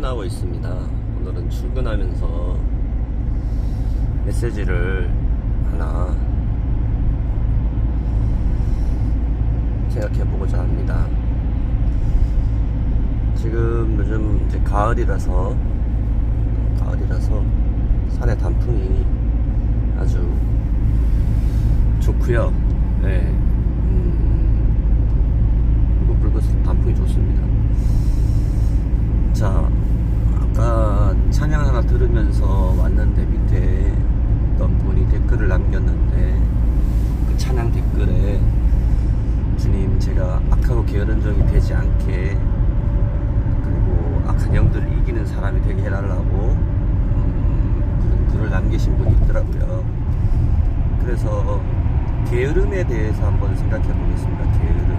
출근하고 있습니다. 오늘은 출근하면서 메시지를 하나 생각해보고자 합니다. 지금 요즘 이제 가을이라서 가을이라서 산의 단풍이 아주 좋고요. 네, 음, 붉은붉은 단풍이 좋습니다. 자, 아까 찬양 하나 들으면서 왔는데 밑에 어떤 분이 댓글을 남겼는데 그 찬양 댓글에 주님 제가 악하고 되지 않게 그리고 악한 영들을 이기는 사람이 되게 해달라고 음, 그런 글을 남기신 분이 있더라고요. 그래서 게으름에 대해서 한번 생각해 보겠습니다. 게으름.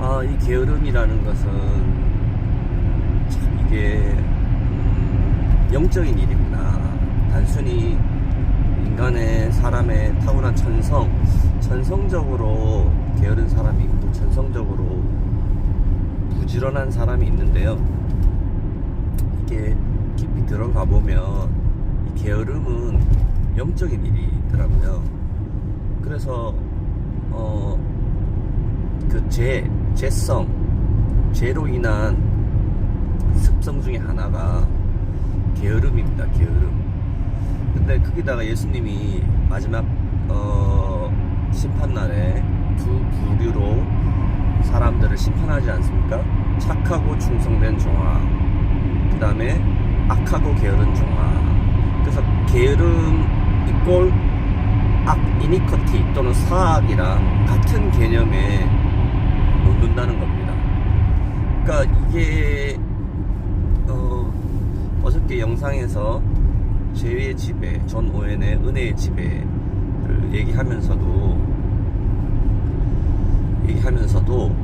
아, 이 게으름이라는 것은 참 이게 음, 영적인 일이구나. 단순히 인간의 사람의 타고난 천성, 천성적으로 게으른 사람이 있고 천성적으로 부지런한 사람이 있는데요. 이게 깊이 들어가 보면 이 게으름은 영적인 일이더라고요. 그래서 어, 그 죄, 죄성, 죄로 인한 습성 중에 하나가 게으름입니다. 게으름. 근데 거기다가 예수님이 마지막 어, 심판날에 두 부류로 사람들을 심판하지 않습니까? 착하고 충성된 종아, 그 다음에 악하고 게으른 종아. 그래서 게으름 이꼴 악, 이니커티 또는 사악이랑 같은 개념에 놓는다는 겁니다. 그러니까 이게 어, 어저께 영상에서 죄의 지배, 전 오웬의 은혜의 지배를 얘기하면서도 얘기하면서도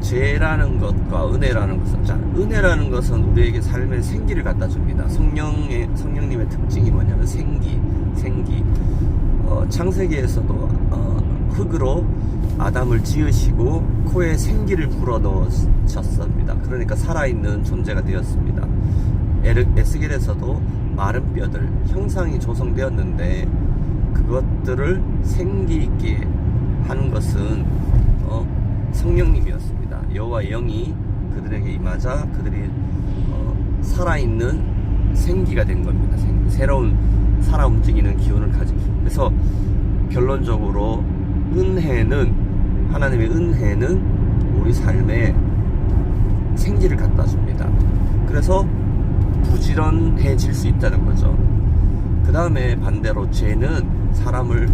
죄라는 것과 은혜라는 것은 자 은혜라는 것은 우리에게 삶의 생기를 갖다 줍니다. 성령의 성령님의 특징이 뭐냐면 생기, 생기. 어, 창세기에서도 어, 흙으로 아담을 지으시고 코에 생기를 불어 넣으셨습니다. 그러니까 살아있는 존재가 되었습니다. 에스겔에서도 마른 뼈들, 형상이 조성되었는데 그것들을 생기 있게 하는 것은 어, 성령님이었습니다. 여호와 영이 그들에게 임하자 그들이 어, 살아있는 생기가 된 겁니다. 생- 새로운 살아 움직이는 기운을 가지고 그래서 결론적으로 은혜는 하나님의 은혜는 우리 삶에 생기를 갖다 줍니다. 그래서 부지런해질 수 있다는 거죠. 그 다음에 반대로 죄는 사람을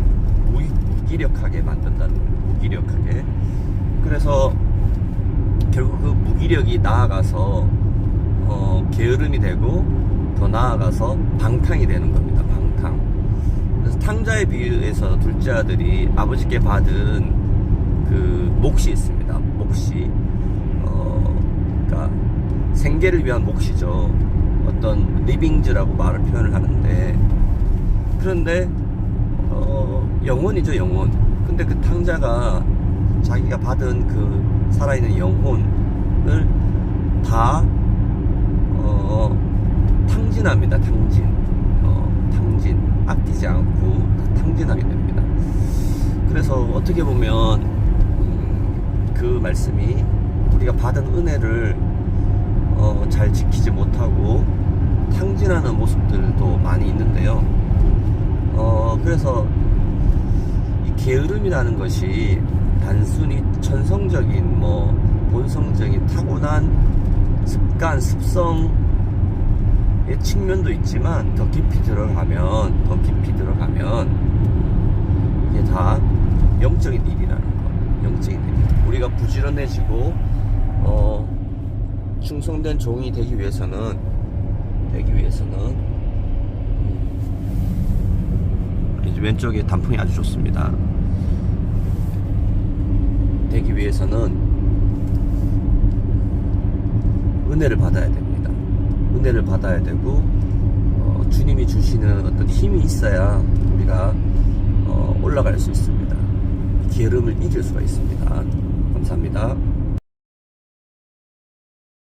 무, 무기력하게 만든다는 거예요. 무기력하게. 그래서 결국 그 무기력이 나아가서 어, 게으름이 되고 더 나아가서 방탕이 되는 겁니다. 방탕. 그래서 탕자의 비유에서 둘째 아들이 아버지께 받은 그 몫이 있습니다. 몫이 어, 그러니까 생계를 위한 몫이죠. 어떤 리빙즈라고 말을 표현을 하는데 그런데 어, 영혼이죠 영혼. 근데 그 탕자가 자기가 받은 그 살아있는 영혼을 다 어, 탕진합니다. 탕진. 어, 탕진. 아끼지 않고 다 탕진하게 됩니다. 그래서 어떻게 보면 음, 그 말씀이 우리가 받은 은혜를 어, 잘 지키지 못하고 탕진하는 모습들도 많이 있는데요. 어, 그래서 이 게으름이라는 것이 단순히 천성적인 뭐 본성적인 타고난 습관, 습성의 측면도 있지만 더 깊이 들어가면 더 깊이 들어가면 이게 다 영적인 일이라는 거. 영적인 일. 우리가 부지런해지고 어, 충성된 종이 되기 위해서는 되기 위해서는 이제 왼쪽에 단풍이 아주 좋습니다. 되기 위해서는 은혜를 받아야 됩니다. 은혜를 받아야 되고 어, 주님이 주시는 어떤 힘이 있어야 우리가 어, 올라갈 수 있습니다. 게으름을 이길 수가 있습니다.